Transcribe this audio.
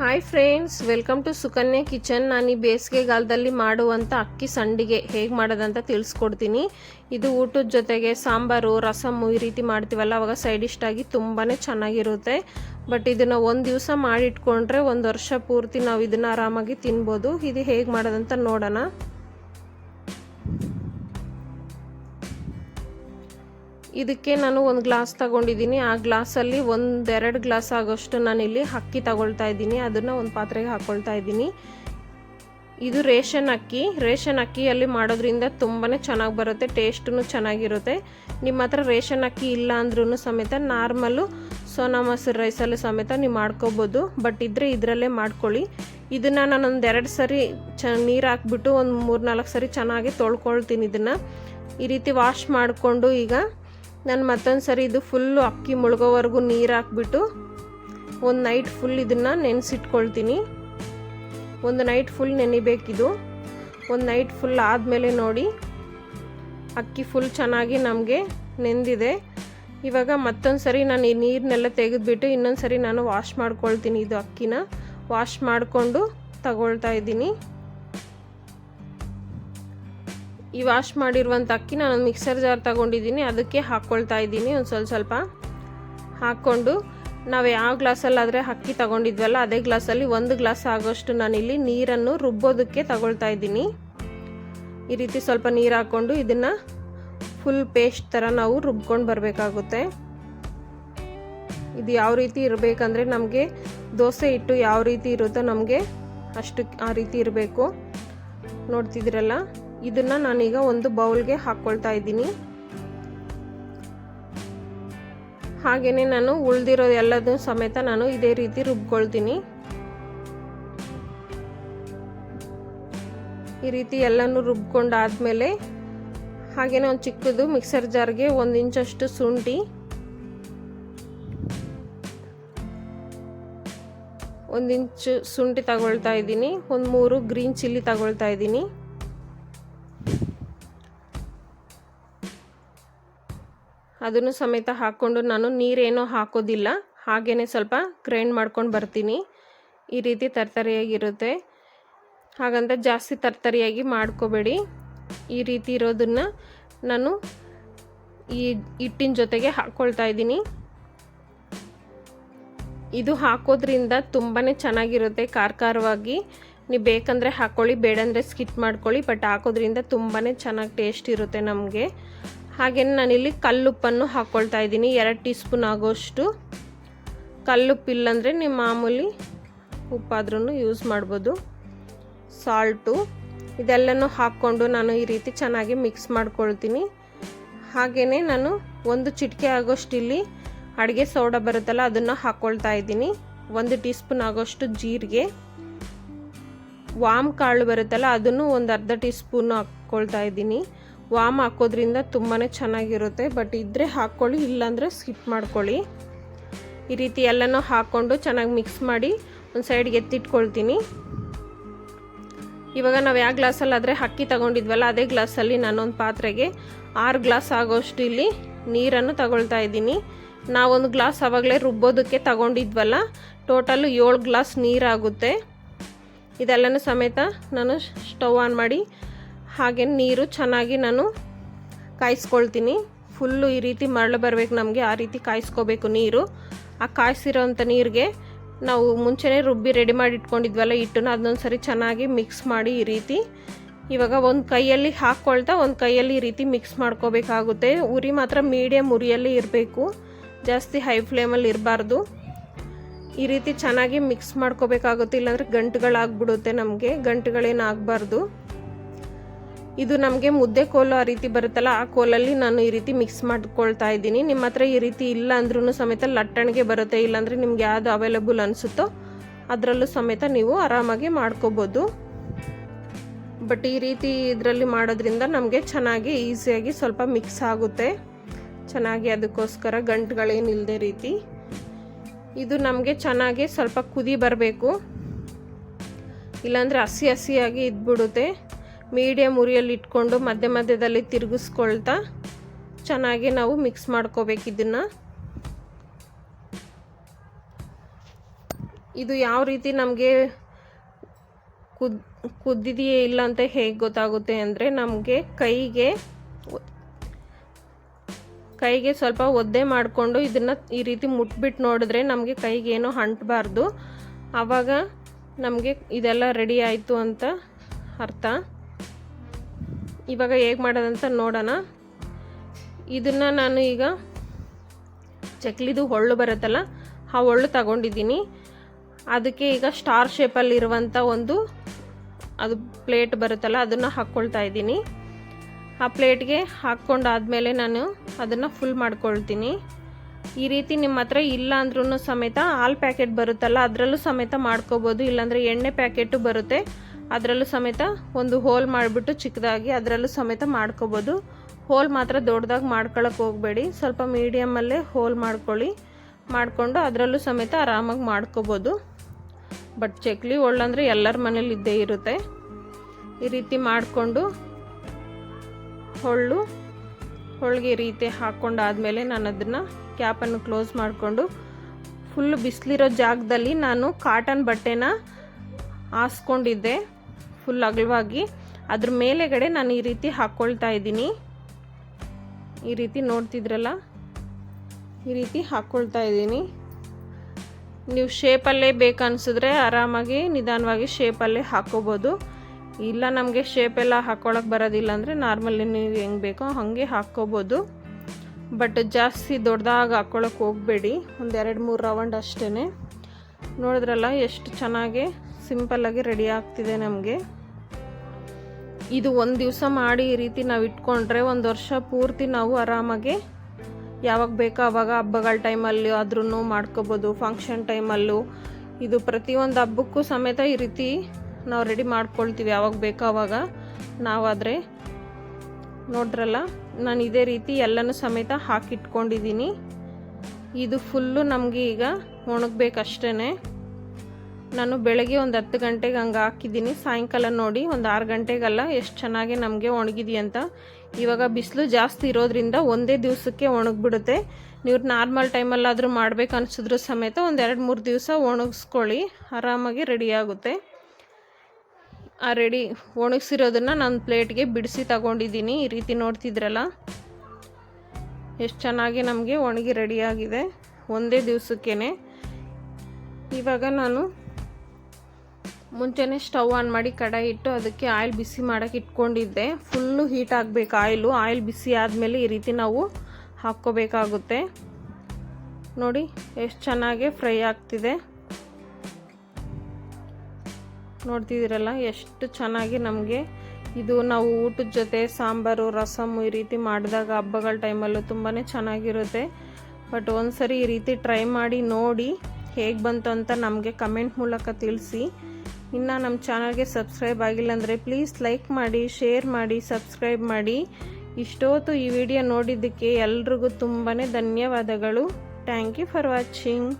Hi friends welcome to Sukanya kitchen ನಾನು ಈ ಬೇಸಿಗೆಗಾಲದಲ್ಲಿ ಮಾಡುವಂಥ ಅಕ್ಕಿ ಸಂಡಿಗೆ ಹೇಗೆ ಮಾಡೋದಂತ ತಿಳಿಸ್ಕೊಡ್ತೀನಿ. ಇದು ಊಟದ ಜೊತೆಗೆ ಸಾಂಬಾರು ರಸಮ್ಮು ಈ ರೀತಿ ಮಾಡ್ತೀವಲ್ಲ, ಅವಾಗ ಸೈಡ್ ಇಷ್ಟ ಆಗಿ ತುಂಬಾ ಚೆನ್ನಾಗಿರುತ್ತೆ. ಬಟ್ ಇದನ್ನು ಒಂದು ದಿವಸ ಮಾಡಿಟ್ಕೊಂಡ್ರೆ ಒಂದು ವರ್ಷ ಪೂರ್ತಿ ನಾವು ಇದನ್ನು ಆರಾಮಾಗಿ ತಿನ್ಬೋದು. ಇದು ಹೇಗೆ ಮಾಡೋದಂತ ನೋಡೋಣ. ಇದಕ್ಕೆ ನಾನು ಒಂದು ಗ್ಲಾಸ್ ತಗೊಂಡಿದ್ದೀನಿ. ಆ ಗ್ಲಾಸಲ್ಲಿ ಒಂದೆರಡು ಗ್ಲಾಸ್ ಆಗೋಷ್ಟು ನಾನಿಲ್ಲಿ ಅಕ್ಕಿ ತಗೊಳ್ತಾ ಇದ್ದೀನಿ. ಅದನ್ನು ಒಂದು ಪಾತ್ರೆಗೆ ಹಾಕ್ಕೊಳ್ತಾ ಇದ್ದೀನಿ. ಇದು ರೇಷನ್ ಅಕ್ಕಿ. ರೇಷನ್ ಅಕ್ಕಿಯಲ್ಲಿ ಮಾಡೋದ್ರಿಂದ ತುಂಬಾ ಚೆನ್ನಾಗಿ ಬರುತ್ತೆ ಟೇಸ್ಟೂ ಚೆನ್ನಾಗಿರುತ್ತೆ. ನಿಮ್ಮ ಹತ್ರ ರೇಷನ್ ಅಕ್ಕಿ ಇಲ್ಲ ಅಂದ್ರೂ ಸಮೇತ ನಾರ್ಮಲ್ಲು ಸೋನಾ ಮೊಸರು ರೈಸಲ್ಲಿ ಸಮೇತ ನೀವು ಮಾಡ್ಕೋಬೋದು. ಬಟ್ ಇದ್ದರೆ ಇದರಲ್ಲೇ ಮಾಡ್ಕೊಳ್ಳಿ. ಇದನ್ನು ನಾನೊಂದು ಎರಡು ಸರಿ ಚ ನೀರು ಹಾಕ್ಬಿಟ್ಟು ಒಂದು ಮೂರು ನಾಲ್ಕು ಸರಿ ಚೆನ್ನಾಗಿ ತೊಳ್ಕೊಳ್ತೀನಿ ಇದನ್ನು. ಈ ರೀತಿ ವಾಶ್ ಮಾಡಿಕೊಂಡು ಈಗ ನಾನು ಮತ್ತೊಂದು ಸರಿ ಇದು ಫುಲ್ಲು ಅಕ್ಕಿ ಮುಳುಗೋವರೆಗೂ ನೀರು ಹಾಕ್ಬಿಟ್ಟು ಒಂದು ನೈಟ್ ಫುಲ್ ಇದನ್ನು ನೆನೆಸಿಟ್ಕೊಳ್ತೀನಿ. ಒಂದು ನೈಟ್ ಫುಲ್ ನೆನಿಬೇಕಿದು. ಒಂದು ನೈಟ್ ಫುಲ್ ಆದಮೇಲೆ ನೋಡಿ ಅಕ್ಕಿ ಫುಲ್ ಚೆನ್ನಾಗಿ ನಮಗೆ ನೆಂದಿದೆ. ಇವಾಗ ಮತ್ತೊಂದು ಸರಿ ನಾನು ಈ ನೀರನ್ನೆಲ್ಲ ತೆಗೆದುಬಿಟ್ಟು ಇನ್ನೊಂದು ಸರಿ ನಾನು ವಾಶ್ ಮಾಡ್ಕೊಳ್ತೀನಿ ಇದು ಅಕ್ಕಿನ. ವಾಶ್ ಮಾಡಿಕೊಂಡು ತಗೊಳ್ತಾ ಇದ್ದೀನಿ. ಈ ವಾಶ್ ಮಾಡಿರುವಂಥ ಅಕ್ಕಿ ನಾನು ಮಿಕ್ಸರ್ ಜಾರ್ ತಗೊಂಡಿದ್ದೀನಿ. ಅದಕ್ಕೆ ಹಾಕ್ಕೊಳ್ತಾ ಇದ್ದೀನಿ. ಒಂದು ಸ್ವಲ್ಪ ಸ್ವಲ್ಪ ಹಾಕ್ಕೊಂಡು ನಾವು ಯಾವ ಗ್ಲಾಸಲ್ಲಾದರೆ ಅಕ್ಕಿ ತಗೊಂಡಿದ್ವಲ್ಲ, ಅದೇ ಗ್ಲಾಸಲ್ಲಿ ಒಂದು ಗ್ಲಾಸ್ ಆಗೋಷ್ಟು ನಾನಿಲ್ಲಿ ನೀರನ್ನು ರುಬ್ಬೋದಕ್ಕೆ ತಗೊಳ್ತಾ ಇದ್ದೀನಿ. ಈ ರೀತಿ ಸ್ವಲ್ಪ ನೀರು ಹಾಕ್ಕೊಂಡು ಇದನ್ನು ಫುಲ್ ಪೇಸ್ಟ್ ಥರ ನಾವು ರುಬ್ಕೊಂಡು ಬರಬೇಕಾಗುತ್ತೆ. ಇದು ಯಾವ ರೀತಿ ಇರಬೇಕಂದ್ರೆ ನಮಗೆ ದೋಸೆ ಇಟ್ಟು ಯಾವ ರೀತಿ ಇರುತ್ತೋ ನಮಗೆ ಅಷ್ಟು ಆ ರೀತಿ ಇರಬೇಕು. ನೋಡ್ತಿದ್ದೀರಲ್ಲ? ಇದನ್ನು ನಾನೀಗ ಒಂದು ಬೌಲ್ಗೆ ಹಾಕ್ಕೊಳ್ತಾ ಇದ್ದೀನಿ. ಹಾಗೆಯೇ ನಾನು ಉಳ್ದಿರೋ ಎಲ್ಲದೂ ಸಮೇತ ನಾನು ಇದೇ ರೀತಿ ರುಬ್ಕೊಳ್ತೀನಿ. ಈ ರೀತಿ ಎಲ್ಲನೂ ರುಬ್ಕೊಂಡಾದ್ಮೇಲೆ ಹಾಗೆಯೇ ಒಂದು ಚಿಕ್ಕದು ಮಿಕ್ಸರ್ ಜಾರ್ಗೆ ಒಂದು ಇಂಚಷ್ಟು ಶುಂಠಿ, ಒಂದು ಇಂಚು ಶುಂಠಿ ತಗೊಳ್ತಾ ಇದ್ದೀನಿ, ಒಂದು ಮೂರು ಗ್ರೀನ್ ಚಿಲ್ಲಿ ತಗೊಳ್ತಾ ಇದ್ದೀನಿ. ಅದನ್ನು ಸಮೇತ ಹಾಕ್ಕೊಂಡು ನಾನು ನೀರೇನೂ ಹಾಕೋದಿಲ್ಲ. ಹಾಗೇ ಸ್ವಲ್ಪ ಗ್ರೈಂಡ್ ಮಾಡ್ಕೊಂಡು ಬರ್ತೀನಿ. ಈ ರೀತಿ ತರ್ತರಿಯಾಗಿರುತ್ತೆ. ಹಾಗಂತ ಜಾಸ್ತಿ ತರ್ತರಿಯಾಗಿ ಮಾಡ್ಕೋಬೇಡಿ. ಈ ರೀತಿ ಇರೋದನ್ನು ನಾನು ಈ ಹಿಟ್ಟಿನ ಜೊತೆಗೆ ಹಾಕ್ಕೊಳ್ತಾ ಇದ್ದೀನಿ. ಇದು ಹಾಕೋದ್ರಿಂದ ತುಂಬಾ ಚೆನ್ನಾಗಿರುತ್ತೆ ಖಾರ ಖಾರವಾಗಿ ನೀವು ಬೇಕಂದರೆ ಹಾಕ್ಕೊಳ್ಳಿ ಬೇಡಂದರೆ ಸ್ಕಿಟ್ ಮಾಡ್ಕೊಳ್ಳಿ, ಬಟ್ ಹಾಕೋದ್ರಿಂದ ತುಂಬಾ ಚೆನ್ನಾಗಿ ಟೇಸ್ಟ್ ಇರುತ್ತೆ ನಮಗೆ. ಹಾಗೆಯೇ ನಾನಿಲ್ಲಿ ಕಲ್ಲುಪ್ಪನ್ನು ಹಾಕ್ಕೊಳ್ತಾ ಇದ್ದೀನಿ. ಎರಡು ಟೀ ಸ್ಪೂನ್ ಆಗೋಷ್ಟು. ಕಲ್ಲುಪ್ಪು ಇಲ್ಲಾಂದರೆ ನೀವು ಮಾಮೂಲಿ ಉಪ್ಪಾದ್ರೂ ಯೂಸ್ ಮಾಡ್ಬೋದು. ಸಾಲ್ಟು ಇದೆಲ್ಲನೂ ಹಾಕ್ಕೊಂಡು ನಾನು ಈ ರೀತಿ ಚೆನ್ನಾಗಿ ಮಿಕ್ಸ್ ಮಾಡ್ಕೊಳ್ತೀನಿ. ಹಾಗೆಯೇ ನಾನು ಒಂದು ಚಿಟಿಕೆ ಆಗೋಷ್ಟು ಇಲ್ಲಿ ಅಡುಗೆ ಸೋಡಾ ಬರುತ್ತಲ್ಲ ಅದನ್ನು ಹಾಕ್ಕೊಳ್ತಾ ಇದ್ದೀನಿ. ಒಂದು ಟೀ ಸ್ಪೂನ್ ಆಗೋಷ್ಟು ಜೀರಿಗೆ. ವಾಮ್ ಕಾಳು ಬರುತ್ತಲ್ಲ ಅದನ್ನು ಒಂದು ಅರ್ಧ ಟೀ ಸ್ಪೂನ್ ಹಾಕ್ಕೊಳ್ತಾ ಇದ್ದೀನಿ. ವಾಮ್ ಹಾಕೋದ್ರಿಂದ ತುಂಬಾ ಚೆನ್ನಾಗಿರುತ್ತೆ ಬಟ್ ಇದ್ದರೆ ಹಾಕ್ಕೊಳ್ಳಿ ಇಲ್ಲಾಂದರೆ ಸ್ಕಿಪ್ ಮಾಡ್ಕೊಳ್ಳಿ. ಈ ರೀತಿ ಎಲ್ಲನೂ ಹಾಕ್ಕೊಂಡು ಚೆನ್ನಾಗಿ ಮಿಕ್ಸ್ ಮಾಡಿ ಒಂದು ಸೈಡ್ಗೆ ಎತ್ತಿಟ್ಕೊಳ್ತೀನಿ. ಇವಾಗ ನಾವು ಯಾವ ಗ್ಲಾಸಲ್ಲಾದರೆ ಅಕ್ಕಿ ತಗೊಂಡಿದ್ವಲ್ಲ, ಅದೇ ಗ್ಲಾಸಲ್ಲಿ ನಾನೊಂದು ಪಾತ್ರೆಗೆ ಆರು ಗ್ಲಾಸ್ ಆಗೋಷ್ಟು ಇಲ್ಲಿ ನೀರನ್ನು ತಗೊಳ್ತಾ ಇದ್ದೀನಿ. ನಾವೊಂದು ಗ್ಲಾಸ್ ಆವಾಗಲೇ ರುಬ್ಬೋದಕ್ಕೆ ತಗೊಂಡಿದ್ವಲ್ಲ ಟೋಟಲು ಏಳು ಗ್ಲಾಸ್ ನೀರಾಗುತ್ತೆ. ಇದೆಲ್ಲನೂ ಸಮೇತ ನಾನು ಸ್ಟವ್ ಆನ್ ಮಾಡಿ ಹಾಗೆ ನೀರು ಚೆನ್ನಾಗಿ ನಾನು ಕಾಯಿಸ್ಕೊಳ್ತೀನಿ. ಫುಲ್ಲು ಈ ರೀತಿ ಮರಳು ಬರಬೇಕು ನಮಗೆ, ಆ ರೀತಿ ಕಾಯಿಸ್ಕೋಬೇಕು ನೀರು. ಆ ಕಾಯಿಸಿರೋಂಥ ನೀರಿಗೆ ನಾವು ಮುಂಚೆನೇ ರುಬ್ಬಿ ರೆಡಿ ಮಾಡಿ ಇಟ್ಕೊಂಡಿದ್ವಲ್ಲ ಹಿಟ್ಟನ್ನು ಅದನ್ನೊಂದು ಸರಿ ಚೆನ್ನಾಗಿ ಮಿಕ್ಸ್ ಮಾಡಿ ಈ ರೀತಿ. ಇವಾಗ ಒಂದು ಕೈಯಲ್ಲಿ ಹಾಕ್ಕೊಳ್ತಾ ಒಂದು ಕೈಯಲ್ಲಿ ಈ ರೀತಿ ಮಿಕ್ಸ್ ಮಾಡ್ಕೋಬೇಕಾಗುತ್ತೆ. ಉರಿ ಮಾತ್ರ ಮೀಡಿಯಮ್ ಉರಿಯಲ್ಲಿ ಇರಬೇಕು. ಜಾಸ್ತಿ ಹೈ ಫ್ಲೇಮಲ್ಲಿ ಇರಬಾರ್ದು. ಈ ರೀತಿ ಚೆನ್ನಾಗಿ ಮಿಕ್ಸ್ ಮಾಡ್ಕೋಬೇಕಾಗುತ್ತೆ. ಇಲ್ಲಾಂದರೆ ಗಂಟುಗಳಾಗ್ಬಿಡುತ್ತೆ ನಮಗೆ. ಗಂಟುಗಳೇನು ಆಗಬಾರ್ದು ಇದು ನಮಗೆ ಮುದ್ದೆ ಕೋಲು ಆ ರೀತಿ ಬರುತ್ತಲ್ಲ, ಆ ಕೋಲಲ್ಲಿ ನಾನು ಈ ರೀತಿ ಮಿಕ್ಸ್ ಮಾಡ್ಕೊಳ್ತಾ ಇದ್ದೀನಿ. ನಿಮ್ಮ ಹತ್ರ ಈ ರೀತಿ ಇಲ್ಲ ಅಂದ್ರೂ ಸಮೇತ ಲಟ್ಟಣಿಗೆ ಬರುತ್ತೆ, ಇಲ್ಲಾಂದರೆ ನಿಮ್ಗೆ ಯಾವುದು ಅವೈಲಬಲ್ ಅನಿಸುತ್ತೋ ಅದರಲ್ಲೂ ಸಮೇತ ನೀವು ಆರಾಮಾಗಿ ಮಾಡ್ಕೋಬೋದು. ಬಟ್ ಈ ರೀತಿ ಇದರಲ್ಲಿ ಮಾಡೋದ್ರಿಂದ ನಮಗೆ ಚೆನ್ನಾಗಿ ಈಸಿಯಾಗಿ ಸ್ವಲ್ಪ ಮಿಕ್ಸ್ ಆಗುತ್ತೆ. ಚೆನ್ನಾಗಿ ಅದಕ್ಕೋಸ್ಕರ ಗಂಟುಗಳೇನಿಲ್ಲದೆ ರೀತಿ. ಇದು ನಮಗೆ ಚೆನ್ನಾಗಿ ಸ್ವಲ್ಪ ಕುದಿ ಬರಬೇಕು. ಇಲ್ಲಾಂದರೆ ಹಸಿ ಹಸಿಯಾಗಿ ಇದ್ಬಿಡುತ್ತೆ. ಮೀಡಿಯಮ್ ಉರಿಯಲ್ಲಿ ಇಟ್ಕೊಂಡು ಮಧ್ಯ ಮಧ್ಯದಲ್ಲಿ ತಿರುಗಿಸ್ಕೊಳ್ತಾ ಚೆನ್ನಾಗಿ ನಾವು ಮಿಕ್ಸ್ ಮಾಡ್ಕೋಬೇಕು ಇದನ್ನು. ಇದು ಯಾವ ರೀತಿ ನಮಗೆ ಕುದ್ ಕುದ್ದಿದೆಯೇ ಇಲ್ಲ ಅಂತ ಹೇಗೆ ಗೊತ್ತಾಗುತ್ತೆ ಅಂದರೆ ನಮಗೆ ಕೈಗೆ ಕೈಗೆ ಸ್ವಲ್ಪ ಒದ್ದೆ ಮಾಡಿಕೊಂಡು ಇದನ್ನು ಈ ರೀತಿ ಮುಟ್ಬಿಟ್ಟು ನೋಡಿದ್ರೆ ನಮಗೆ ಕೈಗೆ ಏನೋ ಅಂಟಬಾರ್ದು ಆವಾಗ ನಮಗೆ ಇದೆಲ್ಲ ರೆಡಿ ಆಯಿತು ಅಂತ ಅರ್ಥ. ಇವಾಗ ಹೇಗೆ ಮಾಡೋದಂತ ನೋಡೋಣ. ಇದನ್ನು ನಾನು ಈಗ ಚಕ್ಲಿದು ಹೊಳ್ಳು ಬರುತ್ತಲ್ಲ, ಆ ಹೊಳ್ಳು ತಗೊಂಡಿದ್ದೀನಿ. ಅದಕ್ಕೆ ಈಗ ಸ್ಟಾರ್ ಶೇಪಲ್ಲಿರುವಂಥ ಒಂದು ಅದು ಪ್ಲೇಟ್ ಬರುತ್ತಲ್ಲ, ಅದನ್ನು ಹಾಕ್ಕೊಳ್ತಾ ಇದ್ದೀನಿ. ಆ ಪ್ಲೇಟ್ಗೆ ಹಾಕ್ಕೊಂಡಾದಮೇಲೆ ನಾನು ಅದನ್ನು ಫುಲ್ ಮಾಡ್ಕೊಳ್ತೀನಿ. ಈ ರೀತಿ ನಿಮ್ಮ ಹತ್ರ ಇಲ್ಲ ಅಂದ್ರೂ ಸಮೇತ, ಹಾಲು ಪ್ಯಾಕೆಟ್ ಬರುತ್ತಲ್ಲ, ಅದರಲ್ಲೂ ಸಮೇತ ಮಾಡ್ಕೋಬೋದು. ಇಲ್ಲಾಂದರೆ ಎಣ್ಣೆ ಪ್ಯಾಕೆಟು ಬರುತ್ತೆ. ಅದರಲ್ಲೂ ಸಮೇತ ಒಂದು ಹೋಲ್ ಮಾಡಿಬಿಟ್ಟು ಚಿಕ್ಕದಾಗಿ ಅದರಲ್ಲೂ ಸಮೇತ ಮಾಡ್ಕೋಬೋದು. ಹೋಲ್ ಮಾತ್ರ ದೊಡ್ಡದಾಗಿ ಮಾಡ್ಕೊಳಕ್ಕೆ ಹೋಗಬೇಡಿ. ಸ್ವಲ್ಪ ಮೀಡಿಯಮಲ್ಲೇ ಹೋಲ್ ಮಾಡ್ಕೊಳ್ಳಿ. ಮಾಡಿಕೊಂಡು ಅದರಲ್ಲೂ ಸಮೇತ ಆರಾಮಾಗಿ ಮಾಡ್ಕೋಬೋದು. ಬಟ್ ಚಕ್ಲಿ ಒಳ್ಳಂದರೆ ಎಲ್ಲರ ಮನೇಲಿ ಇದ್ದೇ ಇರುತ್ತೆ. ಈ ರೀತಿ ಮಾಡಿಕೊಂಡು ಹೊಳ್ಳು, ಹೊಳ್ಗೆ ರೀತಿ ಹಾಕ್ಕೊಂಡಾದಮೇಲೆ ನಾನು ಅದನ್ನು ಕ್ಯಾಪನ್ನು ಕ್ಲೋಸ್ ಮಾಡಿಕೊಂಡು ಫುಲ್ ಬಿಸಿಲಿರೋ ಜಾಗದಲ್ಲಿ ನಾನು ಕಾಟನ್ ಬಟ್ಟೆನ ಹಾಸ್ಕೊಂಡಿದ್ದೆ. ಫುಲ್ ಅಗಲವಾಗಿ. ಅದ್ರ ಮೇಲೆಗಡೆ ನಾನು ಈ ರೀತಿ ಹಾಕ್ಕೊಳ್ತಾ ಇದ್ದೀನಿ. ಈ ರೀತಿ ನೋಡ್ತಿದ್ರಲ್ಲ? ಈ ರೀತಿ ಹಾಕ್ಕೊಳ್ತಾ ಇದ್ದೀನಿ. ನೀವು ಶೇಪಲ್ಲೇ ಬೇಕನ್ಸಿದ್ರೆ ಆರಾಮಾಗಿ, ನಿಧಾನವಾಗಿ ಶೇಪಲ್ಲೇ ಹಾಕ್ಕೋಬೋದು ಇಲ್ಲ ನಮಗೆ ಶೇಪೆಲ್ಲ ಹಾಕ್ಕೊಳಕ್ಕೆ ಬರೋದಿಲ್ಲ ಅಂದರೆ ನಾರ್ಮಲಿ ನೀವು ಹೆಂಗೆ ಬೇಕೋ ಹಾಗೆ ಹಾಕ್ಕೋಬೋದು ಬಟ್ ಜಾಸ್ತಿ ದೊಡ್ಡದಾಗಿ ಹಾಕ್ಕೊಳಕ್ಕೆ ಹೋಗಬೇಡಿ. ಒಂದು ಎರಡು ಮೂರು ರೌಂಡ್ ಅಷ್ಟೇ ನೋಡಿದ್ರಲ್ಲ ಎಷ್ಟು ಚೆನ್ನಾಗಿ ಸಿಂಪಲ್ಲಾಗಿ ರೆಡಿ ಆಗ್ತಿದೆ ನಮಗೆ. ಇದು ಒಂದು ದಿವಸ ಮಾಡಿ ಈ ರೀತಿ ನಾವು ಇಟ್ಕೊಂಡ್ರೆ ಒಂದು ವರ್ಷ ಪೂರ್ತಿ ನಾವು ಆರಾಮಾಗಿ ಯಾವಾಗ ಬೇಕೋ ಆವಾಗ ಹಬ್ಬಗಳ ಟೈಮಲ್ಲಿ ಆದ್ರೂ ಮಾಡ್ಕೋಬೋದು ಫಂಕ್ಷನ್ ಟೈಮಲ್ಲೂ. ಇದು ಪ್ರತಿಯೊಂದು ಹಬ್ಬಕ್ಕೂ ಸಮೇತ ಈ ರೀತಿ ನಾವು ರೆಡಿ ಮಾಡ್ಕೊಳ್ತೀವಿ ಯಾವಾಗ ಬೇಕೋ ಆವಾಗ ನಾವಾದರೆ ನೋಡ್ರಲ್ಲ, ನಾನು ಇದೇ ರೀತಿ ಎಲ್ಲನೂ ಸಮೇತ ಹಾಕಿಟ್ಕೊಂಡಿದ್ದೀನಿ ಇದು ಫುಲ್ಲು ನಮಗೆ ಈಗ ಒಣಗಬೇಕಷ್ಟೇ ನಾನು ಬೆಳಗ್ಗೆ ಒಂದು ಹತ್ತು ಗಂಟೆಗೆ ಹಂಗೆ ಹಾಕಿದ್ದೀನಿ. ಸಾಯಂಕಾಲ ನೋಡಿ ಒಂದು ಆರು ಗಂಟೆಗೆಲ್ಲ ಎಷ್ಟು ಚೆನ್ನಾಗಿ ನಮಗೆ ಒಣಗಿದೆಯಂತ ಇವಾಗ ಬಿಸಿಲು ಜಾಸ್ತಿ ಇರೋದ್ರಿಂದ ಒಂದೇ ದಿವಸಕ್ಕೆ ಒಣಗಿಬಿಡುತ್ತೆ. ನೀವು ನಾರ್ಮಲ್ ಟೈಮಲ್ಲಾದರೂ ಮಾಡಬೇಕು ಅನಿಸಿದ್ರು ಸಮೇತ ಒಂದು ಎರಡು ಮೂರು ದಿವಸ ಒಣಗಿಸ್ಕೊಳ್ಳಿ. ಆರಾಮಾಗಿ ರೆಡಿಯಾಗುತ್ತೆ ಆ ರೆಡಿ ಒಣಗಿಸಿರೋದನ್ನು ನಾನು ಪ್ಲೇಟ್ಗೆ ಬಿಡಿಸಿ ತಗೊಂಡಿದ್ದೀನಿ. ಈ ರೀತಿ ನೋಡ್ತಿದ್ರಲ್ಲ? ಎಷ್ಟು ಚೆನ್ನಾಗಿ ನಮಗೆ ಒಣಗಿ ರೆಡಿಯಾಗಿದೆ ಒಂದೇ ದಿವಸಕ್ಕೇ ಇವಾಗ ನಾನು ಮುಂಚೆನೇ ಸ್ಟವ್ ಆನ್ ಮಾಡಿ ಕಡಾಯಿ ಇಟ್ಟು ಅದಕ್ಕೆ ಆಯಿಲ್ ಬಿಸಿ ಮಾಡೋಕ್ಕೆ ಇಟ್ಕೊಂಡಿದ್ದೆ. ಫುಲ್ಲು ಹೀಟ್ ಆಗಬೇಕು ಆಯಿಲು. ಆಯಿಲ್ ಬಿಸಿ ಆದಮೇಲೆ ಈ ರೀತಿ ನಾವು ಹಾಕ್ಕೋಬೇಕಾಗುತ್ತೆ. ನೋಡಿ, ಎಷ್ಟು ಚೆನ್ನಾಗಿ ಫ್ರೈ ಆಗ್ತಿದೆ. ನೋಡ್ತಿದ್ದೀರಲ್ಲ, ಎಷ್ಟು ಚೆನ್ನಾಗಿ ನಮಗೆ ಇದು ನಾವು ಊಟದ ಜೊತೆ ಸಾಂಬಾರು ರಸಮ್ಮು ಈ ರೀತಿ ಮಾಡಿದಾಗ ಹಬ್ಬಗಳ ಟೈಮಲ್ಲೂ ತುಂಬಾ ಚೆನ್ನಾಗಿರುತ್ತೆ. ಬಟ್ ಒಂದ್ಸರಿ ಈ ರೀತಿ ಟ್ರೈ ಮಾಡಿ ನೋಡಿ ಹೇಗೆ ಬಂತು ಅಂತ ನಮಗೆ ಕಮೆಂಟ್ ಮೂಲಕ ತಿಳಿಸಿ. ಇನ್ನು ನಮ್ಮ ಚಾನಲ್ಗೆ ಸಬ್ಸ್ಕ್ರೈಬ್ ಆಗಿಲ್ಲ ಅಂದರೆ ಪ್ಲೀಸ್ ಲೈಕ್ ಮಾಡಿ, ಶೇರ್ ಮಾಡಿ, ಸಬ್ಸ್ಕ್ರೈಬ್ ಮಾಡಿ. ಇಷ್ಟೊತ್ತು ಈ ವಿಡಿಯೋ ನೋಡಿದ್ದಕ್ಕೆ ಎಲ್ರಿಗೂ ತುಂಬಾ ಧನ್ಯವಾದಗಳು. Thank you for watching.